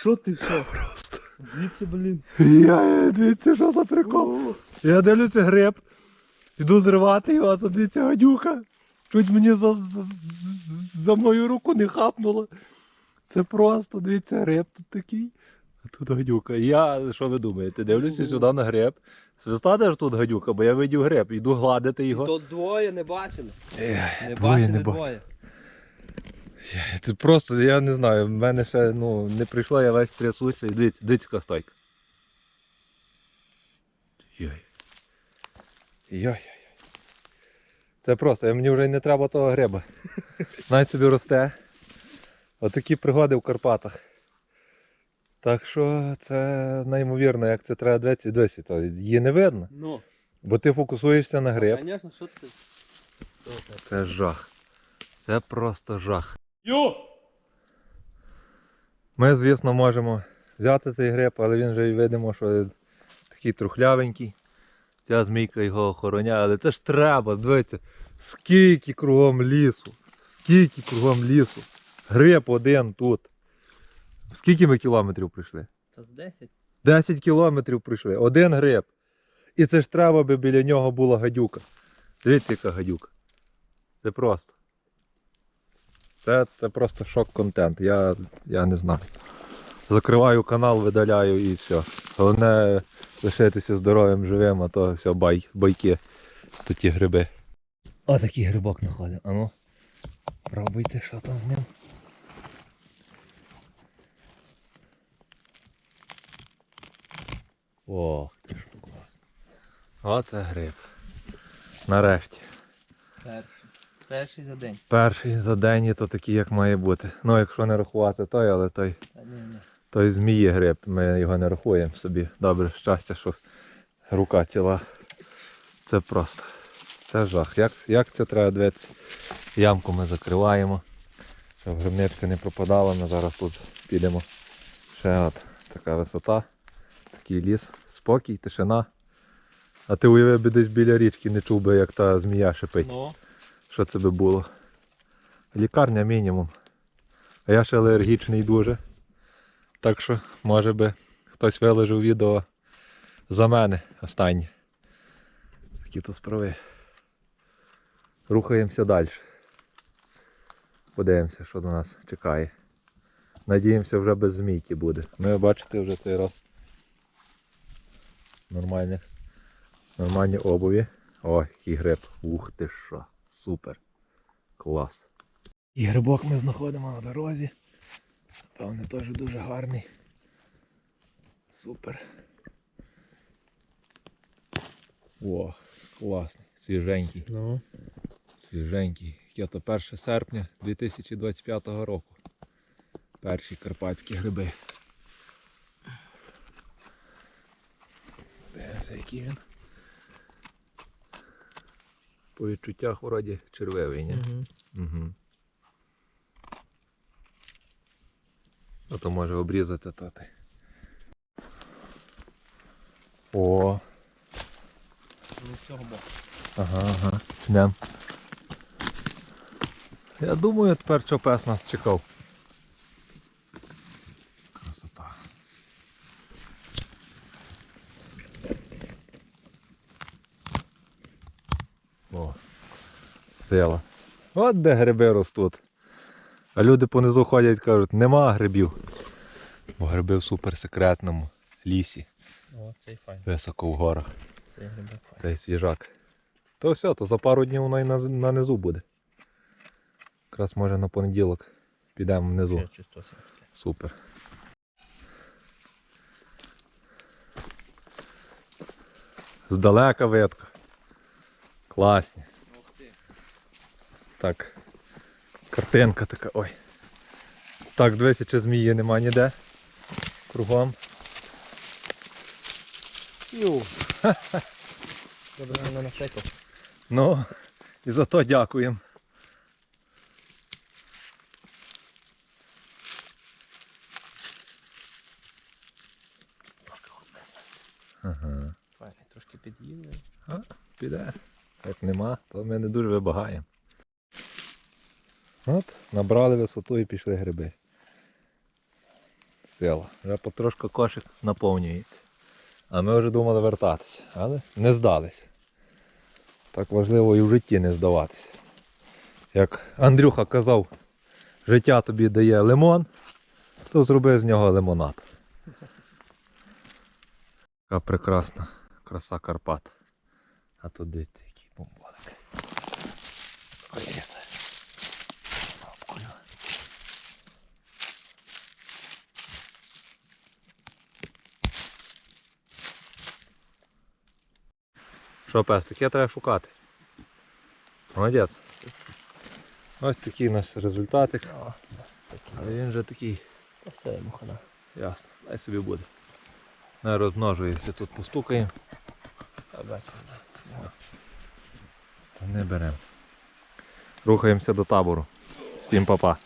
Що ти що? Просто. Звідси, блін. Я, дивіться, що за прикол. Я дивлюся гриб, іду зривати його, а тут дивіться гадюка. Чуть мені за, за, за мою руку не хапнуло. Це просто, дивіться, гриб тут такий. А тут гадюка. Я, що ви думаєте, дивлюся сюди на гриб. Свистати ж тут гадюка, бо я видів гриб, іду гладити його. То двоє не бачили. Ех, Не двоє бачили не двоє. Це просто, я не знаю, в мене ще ну, не прийшло, я весь трясуся і дивіться, дивіться, яка стойка. Йой. Йой. Це просто, мені вже й не треба того гриба. Навіть собі росте. Отакі пригоди в Карпатах. Так що це неймовірно, як це треба дивитися. Дивися, то її не видно. Ну. Бо ти фокусуєшся на гриб. Звісно, що ти. Це жах. Це просто жах. Йо! Ми, звісно, можемо взяти цей гриб, але він вже і видимо, що такий трухлявенький. Ця змійка його охороняє, але це ж треба, дивіться, скільки кругом лісу, скільки кругом лісу. Гриб один тут. Скільки ми кілометрів пройшли? Та з 10. 10 кілометрів пройшли, один гриб. І це ж треба, аби біля нього була гадюка. Дивіться, яка гадюка. Це просто. Це, це просто шок-контент. Я, я не знаю. Закриваю канал, видаляю і все. Головне лишитися здоровим, живим, а то все бай, байки. Тут ті гриби. Отакий грибок знаходив. Ану. Пробуйте, що там з ним. Ох, ти що класно. Оце гриб. Нарешті. Перший. Перший за день. Перший за день і то такий, як має бути. Ну, якщо не рахувати той, але той, Та ні, ні. той змії гриб, ми його не рахуємо собі. Добре, щастя, що рука ціла. Це просто. Це жах. Як, як це треба дивитися? Ямку ми закриваємо. Щоб грибничка не пропадала, ми зараз тут підемо. Ще от така висота, такий ліс, спокій, тишина. А ти уяви би десь біля річки не чув би, як та змія шипить. Ну. Що це би було? Лікарня мінімум. А я ще алергічний дуже. Так що, може би, хтось виложив відео за мене останнє. Такі то справи. Рухаємося далі. Подивимося, що до нас чекає. Надіємося, вже без змійки буде. Ми бачите вже цей раз нормальні, нормальні обуві. Ой, який гриб. Ух ти що. Супер. Клас. І грибок ми знаходимо на дорозі. Певне, теж дуже гарний. Супер. О, класний, свіженький. Ну. Свіженький. Яке то 1 серпня 2025 року. Перші карпатські гриби. Дивимося, який він. По відчуттях вроді червивий, ні? Угу. Угу. А то може обрізати тати. ти. О, Ну, цього боку. ага, ага. Йдем. Я думаю, тепер що пес нас чекав. Красота. О, сила. От де гриби ростуть. А люди понизу ходять і кажуть, нема грибів. Бо гриби в суперсекретному лісі, О, цей файн. високо в горах. Цей грибок. Цей свіжак. То все, то за пару днів воно і на, на низу буде. Якраз може на понеділок підемо внизу. Супер. Здалека видко. Класні. Так. Картинка така. Ой. Так, дивися, чи змії нема ніде. Кругом. Ю. Добре, не насекав. Ну, і за то дякуємо. Ага. Файн. Трошки під'їли. А, піде. Як нема, то ми не дуже вибагаємо. От, набрали висоту і пішли гриби. сила. Вже потрошку кошик наповнюється. А ми вже думали вертатися, але не здалися. Так важливо і в житті не здаватися. Як Андрюха казав, життя тобі дає лимон, то зроби з нього лимонад. Така прекрасна краса Карпат. А тут дивіться, який бомбоник. Ой, це. Лапкою. Що, пес, таке треба шукати. Молодець. Ось такий у нас результатик. Але він вже такий, Та все, мухана. ясно, дай собі буде. Не розмножується, тут постукаємо, не беремо. Рухаємося до табору. Всім па-па.